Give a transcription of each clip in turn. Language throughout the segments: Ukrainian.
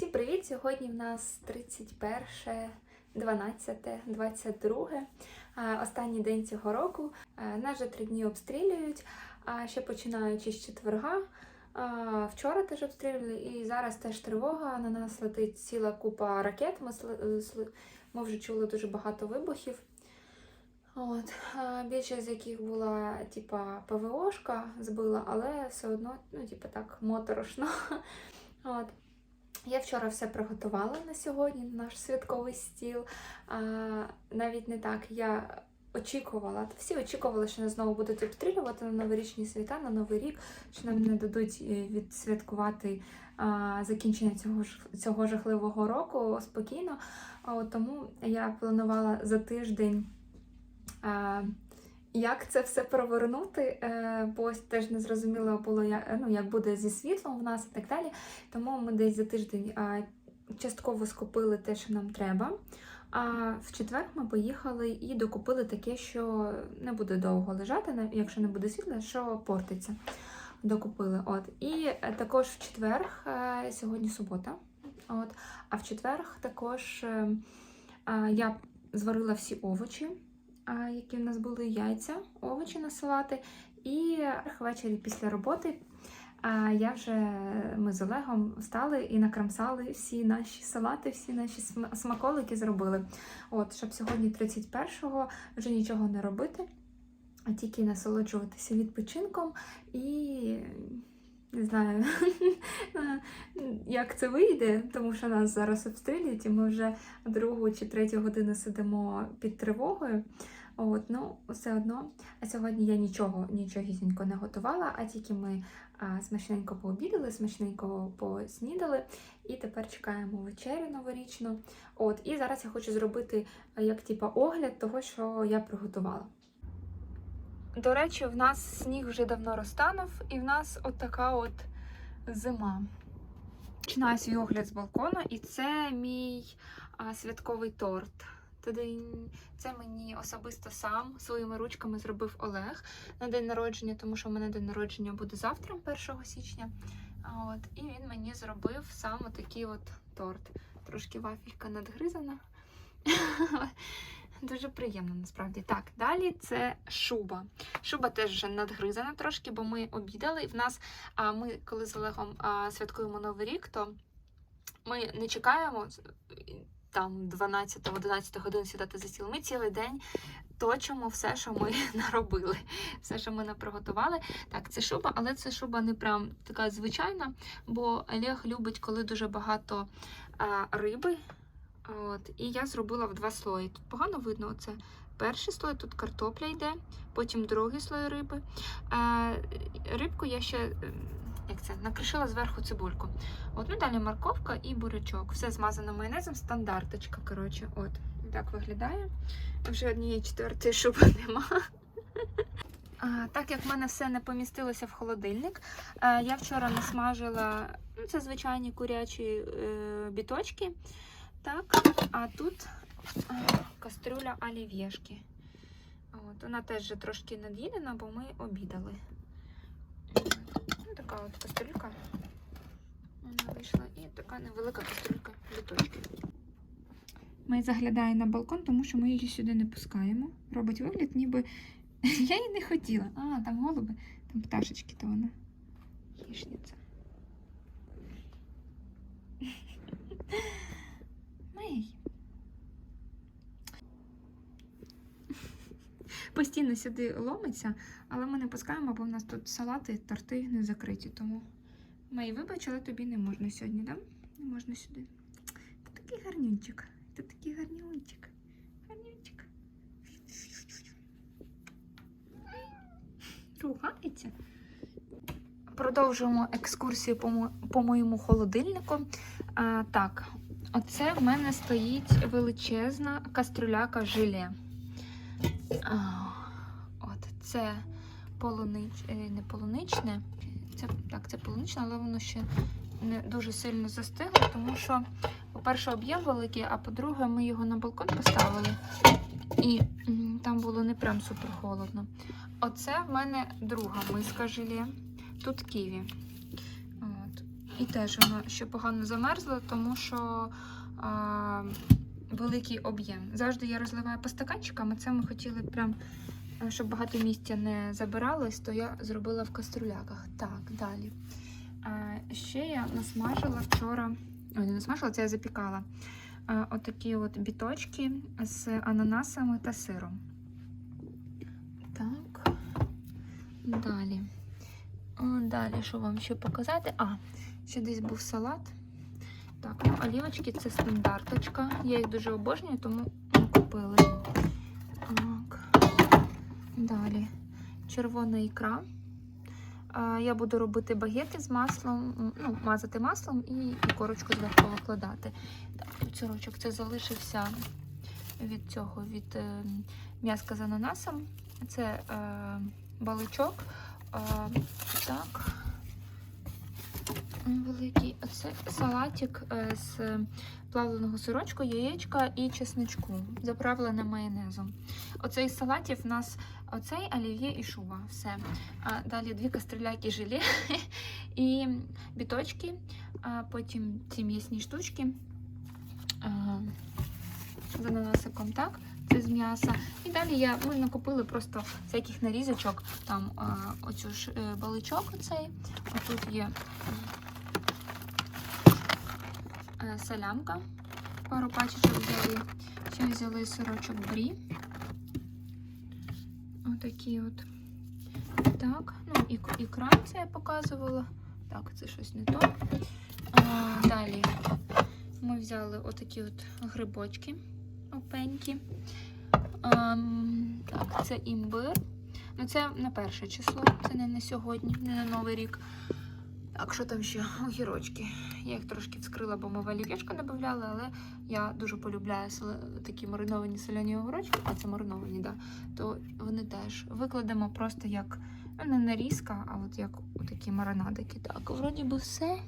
Всім привіт! Сьогодні в нас 31, 12, 22, е, останній день цього року. Нас вже три дні обстрілюють, а ще починаючи з четверга. Вчора теж обстрілювали, і зараз теж тривога. На нас летить ціла купа ракет. Ми, вже чули дуже багато вибухів. От. е, Більшість з яких була типа ПВОшка збила, але все одно, ну, типа так, моторошно. От. Я вчора все приготувала на сьогодні, наш святковий стіл. А, навіть не так. Я очікувала, всі очікували, що нас знову будуть обстрілювати на новорічні свята, на Новий рік, що нам не дадуть е, відсвяткувати а, закінчення цього цього жахливого року спокійно. А, тому я планувала за тиждень. А, як це все провернути, е, бо теж не зрозуміло було, ну, як буде зі світлом в нас і так далі. Тому ми десь за тиждень частково скупили те, що нам треба. А в четвер ми поїхали і докупили таке, що не буде довго лежати, якщо не буде світла, що портиться. Докупили. От. І е, також в четвер, е, сьогодні субота. От. А в четвер також я зварила всі овочі, які в нас були яйця, овочі на салати. І ввечері після роботи я вже ми з Олегом встали і накрамсали всі наші салати, всі наші см- смаколики зробили. От, щоб сьогодні, 31-го, вже нічого не робити, а тільки насолоджуватися відпочинком і. Не знаю, як це вийде, тому що нас зараз обстрілюють, і ми вже другу чи третю годину сидимо під тривогою. От, ну, все одно. Сьогодні я нічого, нічогісінько не готувала, а тільки ми а, смачненько пообідали, смачненько поснідали, і тепер чекаємо вечерю новорічну. От, і зараз я хочу зробити як типа огляд того, що я приготувала. До речі, в нас сніг вже давно розтанув, і в нас от така от зима. Починаю свій огляд з балкону, і це мій а, святковий торт. Це мені особисто сам своїми ручками зробив Олег на день народження, тому що в мене день народження буде завтра, 1 січня. От, і він мені зробив сам такий от торт. Трошки вафелька надгризана. Дуже приємно насправді. Так, далі це шуба. Шуба теж вже надгризана трошки, бо ми обідали. І в нас, а ми коли з Олегом а, святкуємо Новий рік, то ми не чекаємо там 12-11 годин сідати за стіл. Ми цілий день точимо все, що ми наробили, все, що ми наприготували. Так, це шуба, але це шуба не прям така звичайна, бо Олег любить, коли дуже багато а, риби. От, і я зробила в два слої. Тут погано видно оце. Перший слой, тут картопля йде, потім другий слой риби. А, рибку я ще ем, як це, накришила зверху цибульку. От, ну далі морковка і бурячок. Все змазано майонезом, стандарточка. Коротше, от так виглядає. Вже однієї четвертої шуби нема. А, так як в мене все не помістилося в холодильник, а, я вчора насмажила ну, це звичайні курячі е, біточки. Так, а тут кастрюля олів'єшки. Вона теж вже трошки над'їдена, бо ми обідали. Така от кастрюлька. Вона вийшла і така невелика кастрюлька біточки. Ми заглядає на балкон, тому що ми її сюди не пускаємо. Робить вигляд, ніби я її не хотіла. А, там голуби, там пташечки, то вона хищниця. Мей. Постійно сюди ломиться, але ми не пускаємо, бо в нас тут салати, торти не закриті. Тому Мей, вибач, але тобі не можна сьогодні, да? Не можна сюди. Ти такий гарнюнчик. Ти такий гарнюнчик. Гарнюнчик. Ругається. Продовжуємо екскурсію по, мо- по моєму холодильнику. А, так, оце в мене стоїть величезна кастрюляка желе. А, от це полунич... е, не полуничне. Це, так, це полуничне, але воно ще не дуже сильно застигло, тому що, по-перше, об'єм великий, а по-друге, ми його на балкон поставили. І там було не прям супер холодно. Оце в мене друга миска желе. Тут ківі. От. І теж воно ще погано замерзло, тому що а, великий об'єм. Завжди я розливаю по стаканчикам, а це ми хотіли прям, щоб багато місця не забиралось, то я зробила в каструляках. Так, далі. А, ще я насмажила вчора, ой, не насмажила, це я запікала. А, отакі от біточки з ананасами та сиром. Так. Далі. Далі, що вам ще показати? А, ще десь був салат. Так, ну, олівочки це стандарточка. Я їх дуже обожнюю, тому купили. Так. Далі. Червона ікра. Я буду робити багети з маслом, ну, мазати маслом і, корочку зверху викладати. Так, сирочок це залишився від цього, від е, м'яска з ананасом. Це е, баличок. Е, так. Великий Оце салатик е, з плавленого сирочку, яєчка і чесничку, заправлене майонезом. Оцей салатів в нас оцей олів'є і шуба. Все. А далі дві кастриляки желе і біточки, а потім ці м'ясні штучки з ананасиком, так? Це з м'яса. І далі я, ми накупили просто всяких нарізочок. Там оцю ж е, баличок оцей. Отут є е, салямка. Пару пачечок взяли. Ще взяли сирочок брі. Отакі от. Так, ну і ікра це я показувала. Так, це щось не то. Далі ми взяли отакі от грибочки опенькі. Ем, так, це імбир. Ну, це на перше число, це не на сьогодні, не на Новий рік. Так, що там ще? Огірочки. Я їх трошки вскрила, бо ми в олів'ячку додавали, але я дуже полюбляю такі мариновані соляні огірочки, а це мариновані, да, то вони теж викладемо просто як ну, не нарізка, а от як такі маринадики. Так, вроді би все.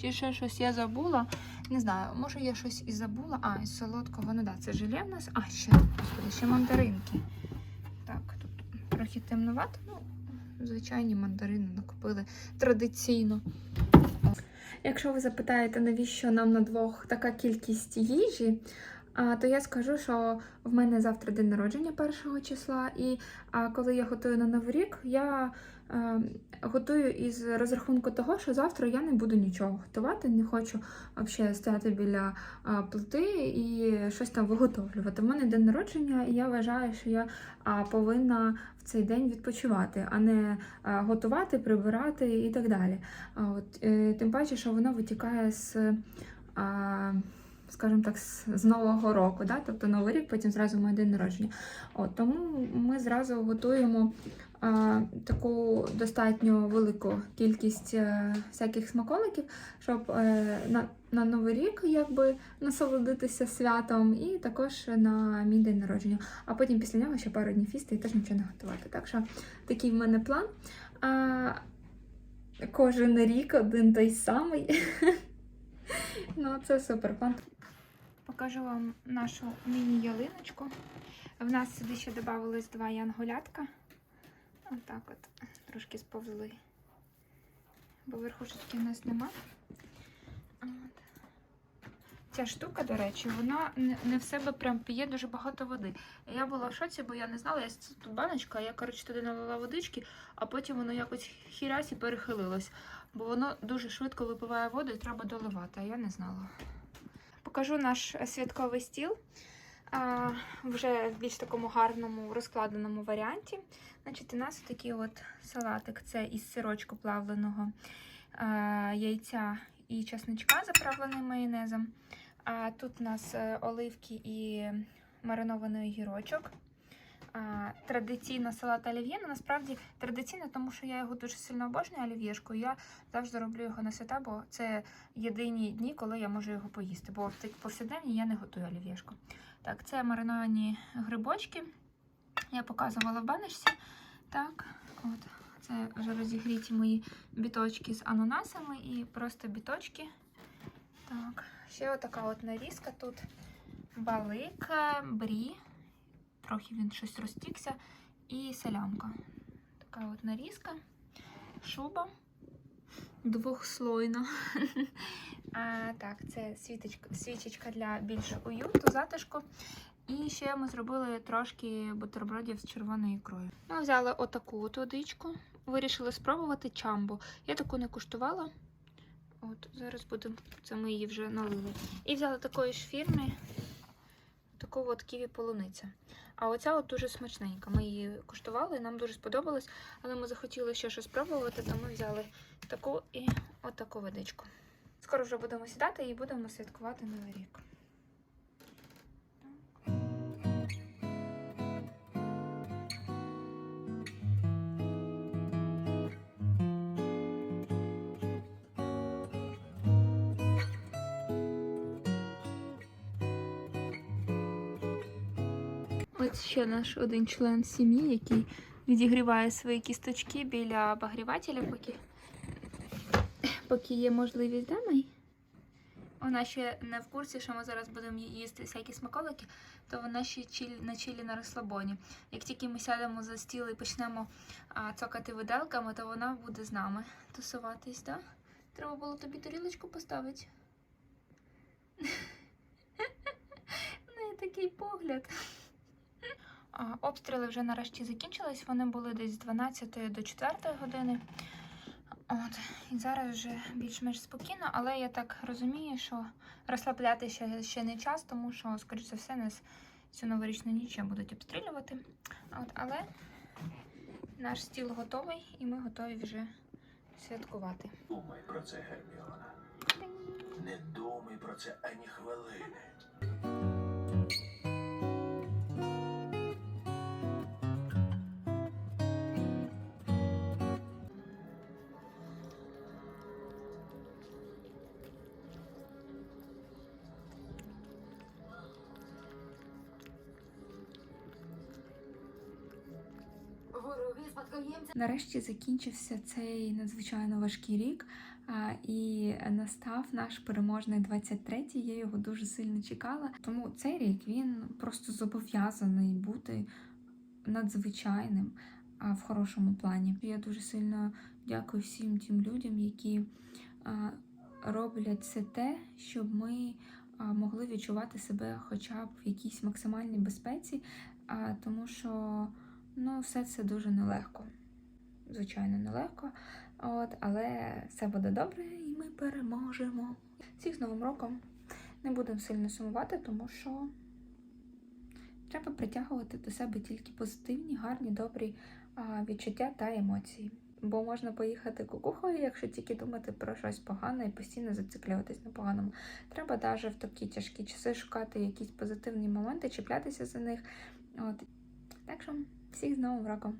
Чи ще щось я забула? Не знаю, може я щось і забула. А, із солодкого, ну да, це желе в нас. А, ще, ще мандаринки. Так, тут трохи темнувато, ну, звичайні мандарини накупили традиційно. Якщо ви запитаєте, навіщо нам на двох така кількість їжі, то я скажу, що в мене завтра день народження першого числа, і коли я готую на Новий рік, я е, готую із розрахунку того, що завтра я не буду нічого готувати, не хочу взагалі стояти біля плити і щось там виготовлювати. В мене день народження, і я вважаю, що я повинна в цей день відпочивати, а не готувати, прибирати і так далі. От, е, тим паче, що воно витікає з. А, Скажімо так, з, Нового року, да? тобто Новий рік, потім зразу моє день народження. От, тому ми зразу готуємо а, таку достатньо велику кількість е, всяких смаколиків, щоб е, на, на Новий рік якби насолодитися святом, і також на мій день народження. А потім після нього ще пару днів фісти і теж нічого не готувати. Так що такий в мене план. А, кожен рік один той самий. Ну, це супер план. Покажу вам нашу міні-ялиночку. В нас сюди ще додавалось два янголятка. Отак от, трошки сповзли. Бо верхушечки в нас нема. От. Ця штука, до речі, вона не- в себе прям п'є дуже багато води. Я була в шоці, бо я не знала, я тут баночка, я, коротше, туди налила водички, а потім воно якось хірясь і перехилилось. Бо воно дуже швидко випиває воду і треба доливати, а я не знала. Покажу наш е, святковий стіл а, вже в більш такому гарному розкладеному варіанті. Значить, у нас такий от салатик це із сирочку плавленого а, яйця і чесничка, заправлений майонезом. А тут у нас е, оливки і маринований огірочок. А, традиційно салат олів'є, ну насправді традиційно, тому що я його дуже сильно обожнюю олів'єшку. Я завжди роблю його на свята, бо це єдині дні, коли я можу його поїсти. Бо в такі повсякденні я не готую олів'єшку. Так, це мариновані грибочки. Я показувала в баночці. Так, от. Це вже розігріті мої біточки з ананасами і просто біточки. Так, ще отака от нарізка тут. Балика, брі. Трохи він щось розтікся. І салямка. Така от нарізка, шуба, двохслойна. А, так, це світочка, свічечка для більш уюту, затишку. І ще ми зробили трошки бутербродів з червоною ікрою. Ми взяли отаку от водичку. Вирішили спробувати чамбу. Я таку не куштувала. От, зараз будемо, це ми її вже налили. І взяли такої ж фірми, таку от ківі полуниця. А оця от дуже смачненька. Ми її куштували, нам дуже сподобалось, але ми захотіли ще щось спробувати, то ми взяли таку і отаку водичку. Скоро вже будемо сідати і будемо святкувати Новий рік. Ще наш один член сім'ї, який відігріває свої кісточки біля обогрівателя, поки, поки є можливість, да? Вона ще не в курсі, що ми зараз будемо їсти всякі смаколики, то вона ще на чилі на розслабоні. Як тільки ми сядемо за стіл і почнемо а, цокати виделками, то вона буде з нами тусуватись, так? Да? Треба було тобі тарілочку поставити. Неї такий погляд. Обстріли вже нарешті закінчились. Вони були десь з 12 до 4 години. От, і зараз вже більш-менш спокійно, але я так розумію, що розслаблятися ще не час, тому що, скоріш за все, нас цю новорічну ніч будуть обстрілювати. От, але наш стіл готовий і ми готові вже святкувати. Думай про це, Герміона. Не думай про це ані хвилини. Нарешті закінчився цей надзвичайно важкий рік, і настав наш переможний 23-й. Я його дуже сильно чекала. Тому цей рік він просто зобов'язаний бути надзвичайним в хорошому плані. Я дуже сильно дякую всім тим людям, які роблять це те, щоб ми могли відчувати себе хоча б в якійсь максимальній безпеці, тому що. Ну, все це дуже нелегко. Звичайно, нелегко. От, але все буде добре і ми переможемо. Всіх з Новим роком не будемо сильно сумувати, тому що треба притягувати до себе тільки позитивні, гарні, добрі відчуття та емоції. Бо можна поїхати кукухою, якщо тільки думати про щось погане і постійно зациклюватись на поганому. Треба навіть в такі тяжкі часи шукати якісь позитивні моменти, чіплятися за них. От. Так що всіх з Новим роком!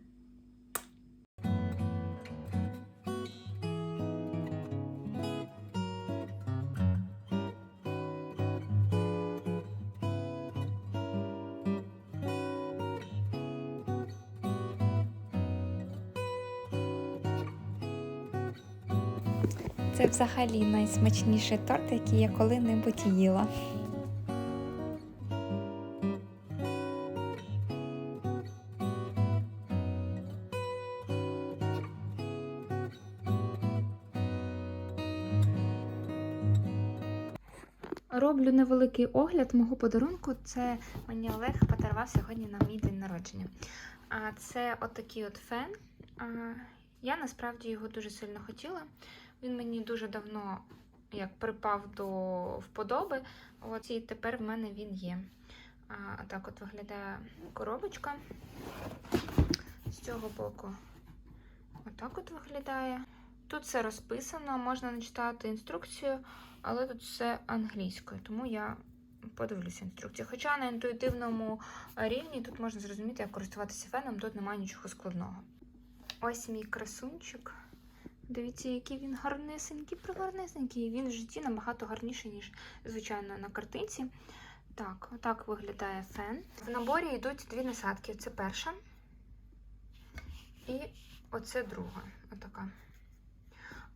Це взагалі найсмачніший торт, який я коли-небудь їла. Роблю невеликий огляд мого подарунку. Це мені Олег подарував сьогодні на мій день народження. А це отакий от фен. Я насправді його дуже сильно хотіла. Він мені дуже давно як припав до вподоби. От і тепер в мене він є. А, так от виглядає коробочка. З цього боку отак от виглядає. Тут все розписано, можна не читати інструкцію, але тут все англійською, тому я подивлюся інструкцію. Хоча на інтуїтивному рівні тут можна зрозуміти, як користуватися феном, тут немає нічого складного. Ось мій красунчик. Дивіться, який він гарнесенький, пригарнесенький. Він в житті набагато гарніший, ніж, звичайно, на картинці. Так, отак виглядає фен. В наборі йдуть дві насадки. Це перша. І оце друга. Отака.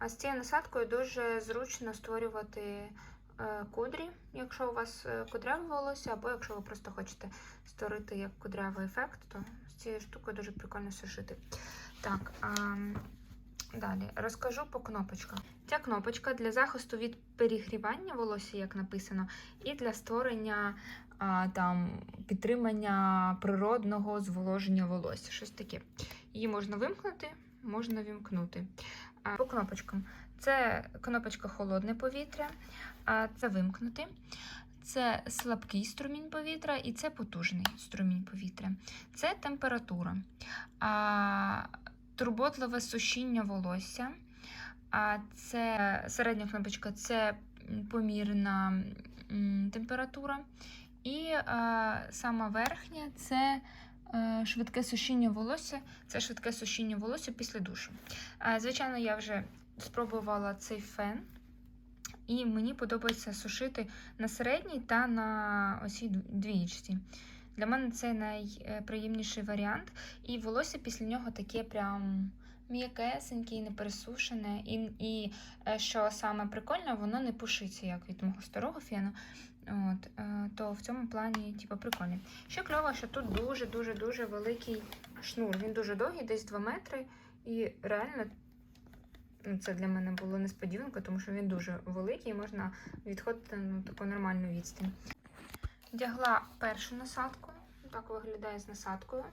А з цією насадкою дуже зручно створювати е, кудрі, якщо у вас е, кудряве волосся, або якщо ви просто хочете створити як кудрявий ефект, то з цією штукою дуже прикольно сушити. Так, а, Далі розкажу по кнопочках. Ця кнопочка для захисту від перегрівання волосся, як написано, і для створення а, там підтримання природного зволоження волосся. Щось таке. Її можна вимкнути, можна вімкнути. По кнопочкам. Це кнопочка холодне повітря, це вимкнути. Це слабкий струмінь повітря і це потужний струмінь повітря. Це температура. Турботливе сушіння волосся. Це середня кнопочка це помірна температура. І сама верхня це швидке сушіння волосся. Це швидке сушіння волосся після душу. Звичайно, я вже спробувала цей фен. І мені подобається сушити на середній та на осій двієчці. Для мене це найприємніший варіант. І волосся після нього таке прям м'якесеньке і не пересушене. І, і е, що саме прикольне, воно не пушиться, як від мого старого фену. От, е, то в цьому плані, типу, прикольно. Ще кльово, що тут дуже-дуже дуже великий шнур. Він дуже довгий, десь 2 метри. І реально ну, це для мене було несподіванка, тому що він дуже великий і можна відходити на таку нормальну відстань. Вдягла першу насадку. Так виглядає з насадкою.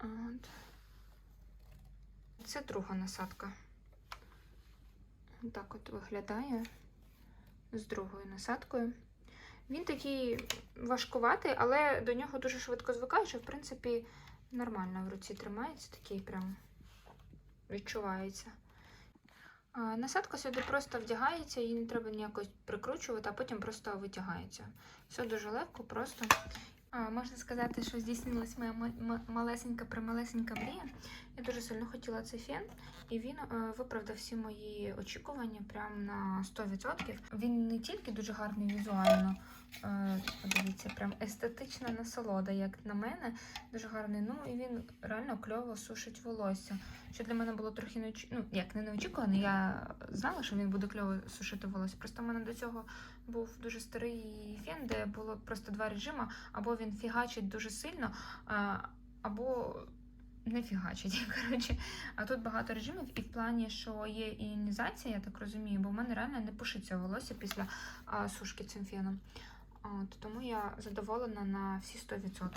От. Це друга насадка. Так от виглядає з другою насадкою. Він такий важкуватий, але до нього дуже швидко звикаєш, і, в принципі, нормально в руці тримається, такий прям відчувається. Насадка сюди просто вдягається, її не треба ніякось прикручувати, а потім просто витягається. Все дуже легко, просто. Можна сказати, що здійснилась моя ма- ма- малесенька прималесенька мрія. Я дуже сильно хотіла цей фен, і він е, виправдав всі мої очікування прямо на 100%. Він не тільки дуже гарний візуально, подивіться, прям естетична насолода, як на мене, дуже гарний. Ну і він реально кльово сушить волосся. Що для мене було трохи неоч... ну, як не неочікувано, я знала, що він буде кльово сушити волосся. Просто в мене до цього був дуже старий фен, де було просто два режими, або він фігачить дуже сильно, або не фігачить. Коротше. А тут багато режимів, і в плані, що є іонізація, я так розумію, бо в мене реально не пушиться волосся після сушки цим феном. От, тому я задоволена на всі 100%.